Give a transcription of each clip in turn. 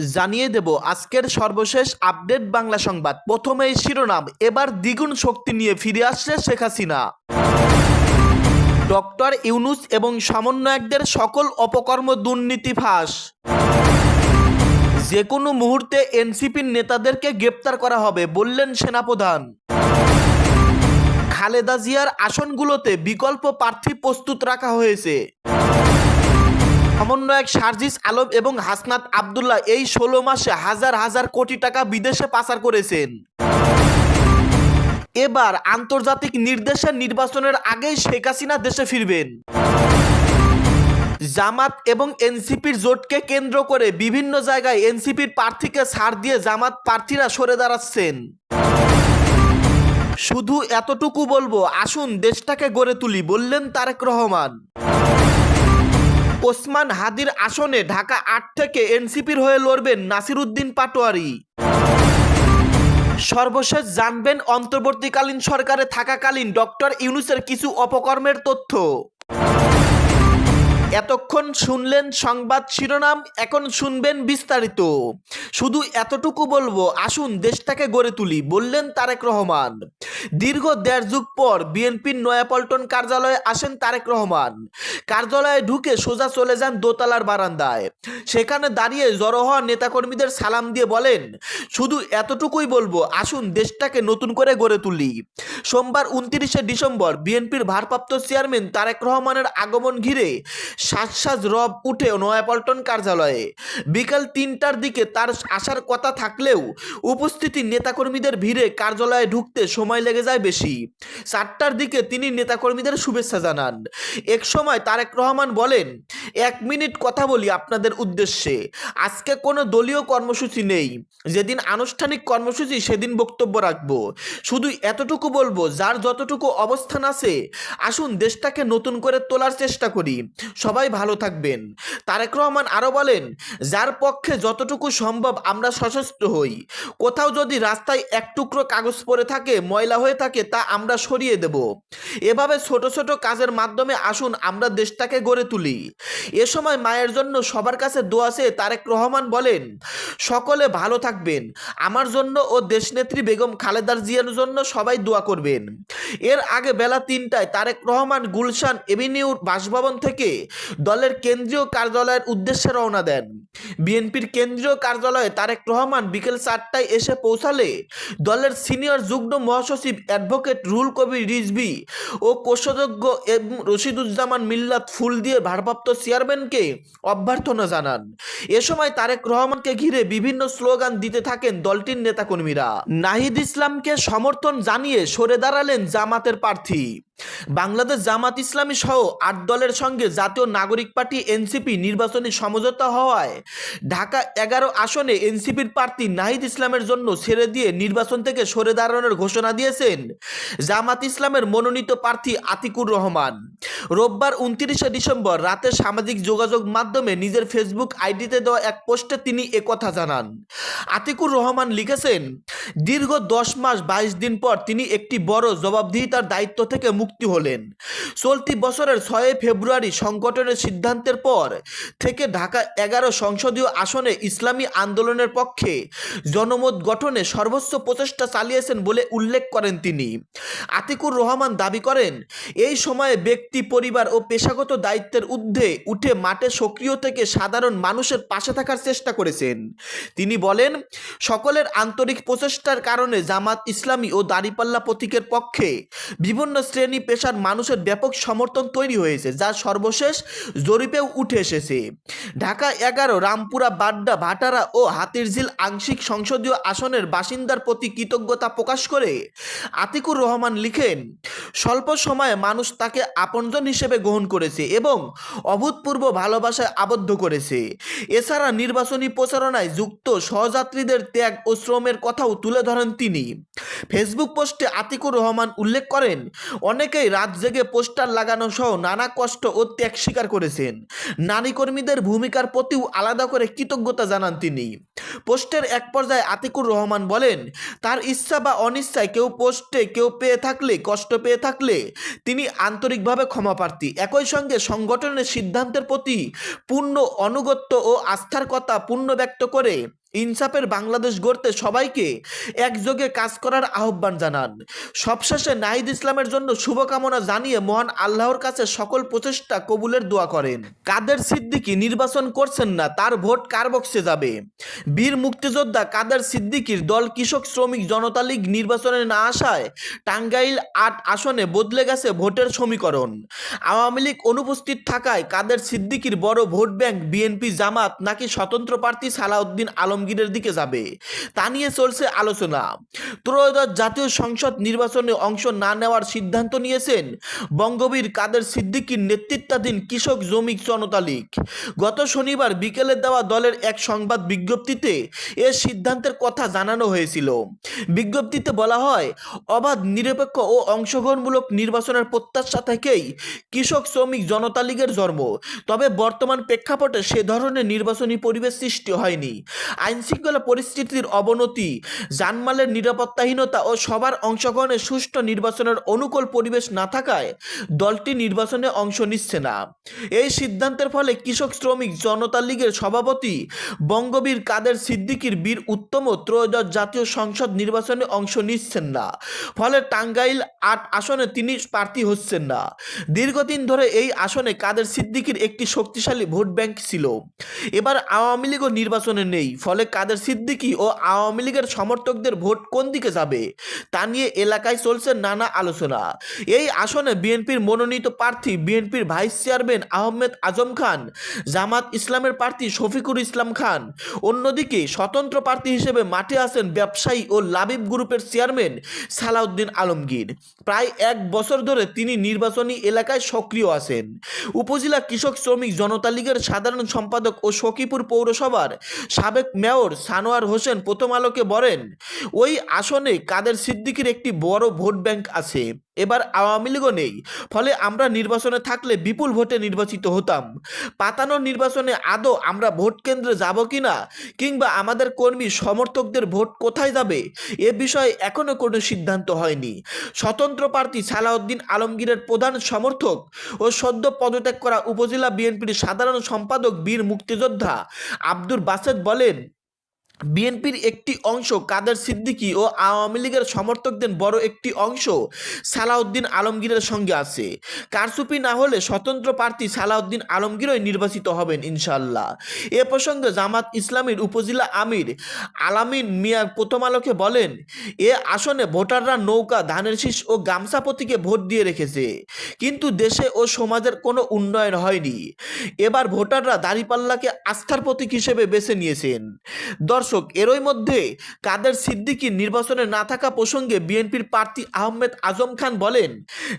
জানিয়ে দেব, আজকের সর্বশেষ আপডেট বাংলা সংবাদ। প্রথমেই শিরোনাম, এবার দ্বিগুণ শক্তি নিয়ে ফিরে আসছে শেখ হাসিনা। ডক্টর ইউনুস এবং সমন্বয়কদের সকল অপকর্ম দুর্নীতি ফাঁস। যে কোনো মুহূর্তে এনসিপির নেতাদেরকে গ্রেপ্তার করা হবে, বললেন সেনাপ্রধান। খালেদা জিয়ার আসনগুলোতে বিকল্প প্রার্থী প্রস্তুত রাখা হয়েছে। সমন্বয়ক সার্জিস আলম এবং হাসনাত আবদুল্লাহ এই ষোলো মাসে হাজার হাজার কোটি টাকা বিদেশে পাচার করেছেন। এবার আন্তর্জাতিক নির্দেশের নির্বাচনের আগেই শেখ হাসিনা দেশে ফিরবেন। জামাত এবং এনসিপির জোটকে কেন্দ্র করে বিভিন্ন জায়গায় এনসিপির প্রার্থীকে ছাড় দিয়ে জামাত প্রার্থীরা সরে দাঁড়াচ্ছেন। শুধু এতটুকু বলব, আসুন দেশটাকে গড়ে তুলি, বললেন তারেক রহমান। ওসমান হাদির আসনে ঢাকা আট থেকে এনসিপির হয়ে লড়বেন নাসিরুদ্দিন পাটোয়ারি। সর্বশেষ জানবেন অন্তর্বর্তীকালীন সরকারে থাকাকালীন ডক্টর ইউনুসের কিছু অপকর্মের তথ্য। এতক্ষণ শুনলেন সংবাদ শিরোনাম, এখন শুনবেন বিস্তারিত। শুধু এতটুকু বলব, আসুন দেশটাকে গড়ে তুলি, বললেন তারেক রহমান। দীর্ঘ দেড় যুগ পর বিএনপির নয়াপল্টন কার্যালয়ে আসেন তারেক রহমান। কার্যালয়ে ঢুকে সোজা চলে যান দোতলার বারান্দায়। সেখানে দাঁড়িয়ে জড়ো হওয়া নেতাকর্মীদের সালাম দিয়ে বলেন, শুধু এতটুকুই বলব, আসুন দেশটাকে নতুন করে গড়ে তুলি। সোমবার উনত্রিশে ডিসেম্বর বিএনপির ভারপ্রাপ্ত চেয়ারম্যান তারেক রহমানের আগমন ঘিরে সাজ সাজ রব উঠে নয়াপল্টন কার্যালয়ে। বিকাল তিনটার দিকে তার আসার কথা থাকলেও উপস্থিতি নেতাকর্মীদের ভিড়ে কার্যালয়ে ঢুকতে সময় লেগে যায় বেশি। চারটার দিকে তিনি নেতাকর্মীদের শুভেচ্ছা জানান। এক সময় তারেক রহমান বলেন, এক মিনিট কথা বলি আপনাদের উদ্দেশ্যে। আজকে কোনো দলীয় কর্মসূচি নেই। যেদিন আনুষ্ঠানিক কর্মসূচি, সেদিন বক্তব্য রাখব। শুধু এতটুকু বলব, যার যতটুকু অবস্থান আছে, আসুন দেশটাকে নতুন করে তোলার চেষ্টা করি। সবাই ভালো থাকবেন। তারেক রহমান আরও বলেন, যার পক্ষে যতটুকু সম্ভব আমরা সশস্ত্র হই। কোথাও যদি রাস্তায় এক টুকরো কাগজ পড়ে থাকে, ময়লা হয়ে থাকে তা আমরা সরিয়ে দেব। এভাবে ছোট ছোট কাজের মাধ্যমে আসুন, আমরা দেশটাকে গড়ে তুলি। এ সময় মায়ের জন্য সবার কাছে দোয়া চেয়ে তারেক রহমান বলেন, সকলে ভালো থাকবেন। আমার জন্য ও দেশনেত্রী বেগম খালেদার জিয়ার জন্য সবাই দোয়া করবেন। এর আগে বেলা তিনটায় তারেক রহমান গুলশান এভিনিউর বাসভবন থেকে দলের কেন্দ্রীয় কার্যালয়ের উদ্দেশ্যে রওনা দেন। বিএনপির কেন্দ্রীয় কার্যালয়ে তারেক রহমান বিকেল চারটায় এসে পৌঁছালে দলের সিনিয়র যুগ্ম মহাসচিব অ্যাডভোকেট রুল কবির রিজভি ও কোষযোগ্য রশিদুজ্জামান মিল্লাত ফুল দিয়ে ভারপ্রাপ্ত চেয়ারম্যানকে অভ্যর্থনা জানান। এ সময় তারেক রহমানকে ঘিরে বিভিন্ন স্লোগান দিতে থাকেন দলটির নেতাকর্মীরা। নাহিদ ইসলামকে সমর্থন জানিয়ে সরে দাঁড়ালেন জামাতের প্রার্থী। বাংলাদেশ জামাত ইসলামী সহ আট দলের সঙ্গে জাতীয় নাগরিক পার্টি এনসিপি নির্বাচনী সমঝোতা হওয়ায় ঢাকা এগারো আসনে এনসিপির প্রার্থী নাহিদ ইসলামের জন্য ছেড়ে দিয়ে নির্বাচন থেকে সরে দাঁড়ানোর ঘোষণা দিয়েছেন জামাত ইসলামের মনোনীত প্রার্থী আতিকুর রহমান। রোববার উনত্রিশে ডিসেম্বর রাতে সামাজিক যোগাযোগ মাধ্যমে নিজের ফেসবুক আইডিতে দেওয়া এক পোস্টে তিনি একথা জানান। আতিকুর রহমান লিখেছেন, দীর্ঘ দশ মাস বাইশ দিন পর তিনি একটি বড় জবাবদিহিতার দায়িত্ব থেকে মুক্তি হলেন। চলতি বছরের ছয় ফেব্রুয়ারি সংগঠনের সিদ্ধান্তের পর থেকে ঢাকা এগারো সংসদীয় আসনে ইসলামী আন্দোলনের পক্ষে জনমত গঠনে সর্বোচ্চ প্রচেষ্টা চালিয়েছেন বলে উল্লেখ করেন তিনি। আতিকুর রহমান দাবি করেন, এই সময়ে ব্যক্তি, পরিবার ও পেশাগত দায়িত্বের ঊর্ধ্বে উঠে মাঠে সক্রিয় থেকে সাধারণ মানুষের পাশে থাকার চেষ্টা করেছেন। তিনি বলেন, সকলের আন্তরিক প্রচেষ্টার কারণে জামাত ইসলামী ও দাড়িপাল্লা প্রতীকের পক্ষে বিভিন্ন শ্রেণি পেশার মানুষের ব্যাপক সমর্থন তৈরি হয়েছে, যা সর্বশেষ জরিপেও উঠে এসেছে। ঢাকা এগারো, রামপুরা, বাড্ডা, ভাটারা ও হাতিরঝিল আংশিক সংসদীয় আসনের বাসিন্দার প্রতি কৃতজ্ঞতা প্রকাশ করে আতিকুর রহমান লিখেন, স্বল্প সময়ে মানুষ তাকে আপনজন হিসেবে গ্রহণ করেছে এবং অভূতপূর্ব ভালোবাসায় আবদ্ধ করেছে। এছাড়া নির্বাচনী প্রচারণায় যুক্ত সহযাত্রীদের ত্যাগ ও শ্রমের কথাও তুলে ধরেন তিনি। ফেসবুক পোস্টে আতিকুর রহমান উল্লেখ করেন, অনেকেই রাত জেগে পোস্টার লাগানো সহ নানা কষ্ট ও ত্যাগ স্বীকার করেছেন। নারী কর্মীদের ভূমিকার প্রতিও আলাদা করে কৃতজ্ঞতা জানান তিনি। পোস্টের এক পর্যায়ে আতিকুর রহমান বলেন, তার ইচ্ছা বা অনিচ্ছায় কেউ পোস্টে কেউ পেয়ে থাকলে, কষ্ট পেয়ে থাকলে তিনি আন্তরিকভাবে ক্ষমা প্রার্থী। একই সঙ্গে সংগঠনের সিদ্ধান্তের প্রতি পূর্ণ অনুগত্য ও আস্থার কথা পূর্ণ ব্যক্ত করে ইনসাফের বাংলাদেশ গড়তে সবাইকে একযোগে কাজ করার আহ্বান জানান। সবশেষে নাহিদ ইসলামের জন্য শুভকামনা জানিয়ে মহান আল্লাহর কাছে সকল প্রচেষ্টা কবুলের দোয়া করেন। কাদের সিদ্দিকি নির্বাচন করছেন না, তার ভোট কার বক্সে যাবে? বীর মুক্তিযোদ্ধা কাদের সিদ্দিকির দল কৃষক শ্রমিক জনতা লীগ নির্বাচনে না আসায় টাঙ্গাইল আট আসনে বদলে গেছে ভোটের সমীকরণ। আওয়ামী লীগ অনুপস্থিত থাকায় কাদের সিদ্দিকীর বড় ভোট ব্যাংক বিএনপি জামাত নাকি স্বতন্ত্র প্রার্থী সালাউদ্দিন আলমগীরের দিকে যাবে। তা নিয়ে চলছে আলোচনা। ত্রয়োদশ জাতীয় সংসদ নির্বাচনে অংশ না নেওয়ার সিদ্ধান্ত নিয়েছেন বঙ্গবীর কাদের সিদ্দিকীর নেতৃত্বাধীন কৃষক জমিক জনতা লীগ গত শনিবার বিকেলে দেওয়া দলের এক সংবাদ বিজ্ঞপ্তিতে এ সিদ্ধান্তের কথা জানানো হয়েছিল। বিজ্ঞপ্তিতে বলা হয়, অবাধ, নিরপেক্ষ ও অংশগ্রহণমূলক নির্বাচনের প্রত্যাশা থেকেই কৃষক শ্রমিক জনতা লীগের জন্ম। তবে বর্তমান প্রেক্ষাপটে সে ধরনের নির্বাচনী পরিবেশ সৃষ্টি হয়নি। আইনশৃঙ্খলা পরিস্থিতির অবনতি জানমালের নিরাপত্তাহীনতা ও সবার অংশগ্রহণে সুষ্ঠু নির্বাচনের অনুকূল পরিবেশ না থাকায় দলটি নির্বাচনে অংশ নিচ্ছে না। এই সিদ্ধান্তের ফলে কৃষক, শ্রমিক, জনতা লীগের সভাপতি বঙ্গবীর কাদের সিদ্দিকির বীর উত্তম ত্রয়োদশ জাতীয় সংসদ নির্বাচনে অংশ নিচ্ছেন না। ফলে টাঙ্গাইল আট আসনে তিনি প্রার্থী হচ্ছেন না। দীর্ঘদিন ধরে এই আসনে কাদের সিদ্দিকির একটি শক্তিশালী ভোট ব্যাংক ছিল। এবার আওয়ামী লীগও নির্বাচনে নেই, ফলে কাদের সিদ্দিকী ও আওয়ামী লীগের সমর্থকদের ভোট কোন দিকে যাবে? তা নিয়ে এলাকায় চলছে নানা আলোচনা। এই আসনে বিএনপির মনোনীত প্রার্থী বিএনপির ভাইস চেয়ারম্যান আহমেদ আজম খান, জামাত ইসলামের প্রার্থী শফিকুর ইসলাম খান, অন্যদিকে স্বতন্ত্র প্রার্থী হিসেবে মাঠে আছেন ব্যবসায়ী ও লাবিব গ্রুপের চেয়ারম্যান সালাউদ্দিন আলমগীর। প্রায় এক বছর ধরে তিনি নির্বাচনী এলাকায় সক্রিয় আছেন। উপজেলা কৃষক শ্রমিক জনতা লীগের সাধারণ সম্পাদক ও সখীপুর পৌরসভার সাবেক সানোয়ার হোসেন প্রথম আলোকে বলেন, ওই আসনে কাদের সিদ্দিকির একটি বড় ভোট ব্যাংক আছে। এবার আওয়ামী লীগও নেই। ফলে আমরা নির্বাচনে থাকলে বিপুল ভোটে নির্বাচিত হতাম। পাতানো নির্বাচনে আদৌ আমরা ভোট কেন্দ্রে যাব কি না কিংবা আমাদের কর্মী সমর্থকদের ভোট কোথায় যাবে? এ বিষয়ে এখনও কোনো সিদ্ধান্ত হয়নি। স্বতন্ত্র প্রার্থী সালাউদ্দিন আলমগীরের প্রধান সমর্থক ও সদ্য পদত্যাগ করা উপজেলা বিএনপির সাধারণ সম্পাদক বীর মুক্তিযোদ্ধা আব্দুর বাসেদ বলেন বিএনপির একটি অংশ কাদের সিদ্দিকী ও আওয়ামী লীগের সমর্থকদের বড় একটি অংশ সালাউদ্দিন আলমগীরের সঙ্গে আছে। কারচুপি না হলে স্বতন্ত্র প্রার্থী সালাউদ্দিন আলমগীরই নির্বাচিত হবেন ইনশাল্লাহ এ প্রসঙ্গে জামাত ইসলামীর উপজেলা আমির আলামিন মিয়া প্রথম আলোকে বলেন, এ আসনে ভোটাররা নৌকা, ধানের শীষ ও গামছা ভোট দিয়ে রেখেছে। কিন্তু দেশে ও সমাজের কোনো উন্নয়ন হয়নি। এবার ভোটাররা দাঁড়িপাল্লাকে আস্থার প্রতীক হিসেবে বেছে নিয়েছেন। দর্শক এরই মধ্যে কাদের সিদ্দিকী নির্বাচনে না থাকা প্রসঙ্গে বিএনপির প্রার্থী আহমেদ আজম খান বলেন,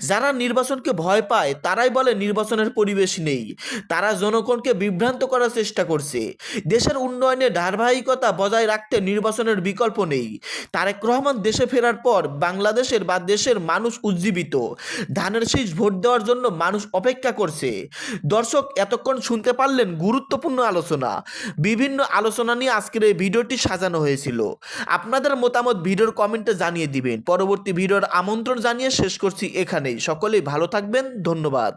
যারা নির্বাচনকে ভয় পায়, তারাই বলে নির্বাচনের পরিবেশ নেই। তারা জনগণকে বিভ্রান্ত করার চেষ্টা করছে। দেশের উন্নয়নে ধারাবাহিকতা বজায় রাখতে নির্বাচনের বিকল্প নেই। তারেক রহমান দেশে ফেরার পর বাংলাদেশের বা দেশের মানুষ উজ্জীবিত। ধানের শীষ ভোট দেওয়ার জন্য মানুষ অপেক্ষা করছে। দর্শক, এতক্ষণ শুনতে পারলেন গুরুত্বপূর্ণ আলোচনা। বিভিন্ন আলোচনা নিয়ে আজকের এই ভিডিওটি সাজানো হয়েছিল। আপনাদের মতামত ভিডিওর কমেন্টে জানিয়ে দিবেন। পরবর্তী ভিডিওর আমন্ত্রণ জানিয়ে শেষ করছি এখানেই। সকলেই ভালো থাকবেন। ধন্যবাদ।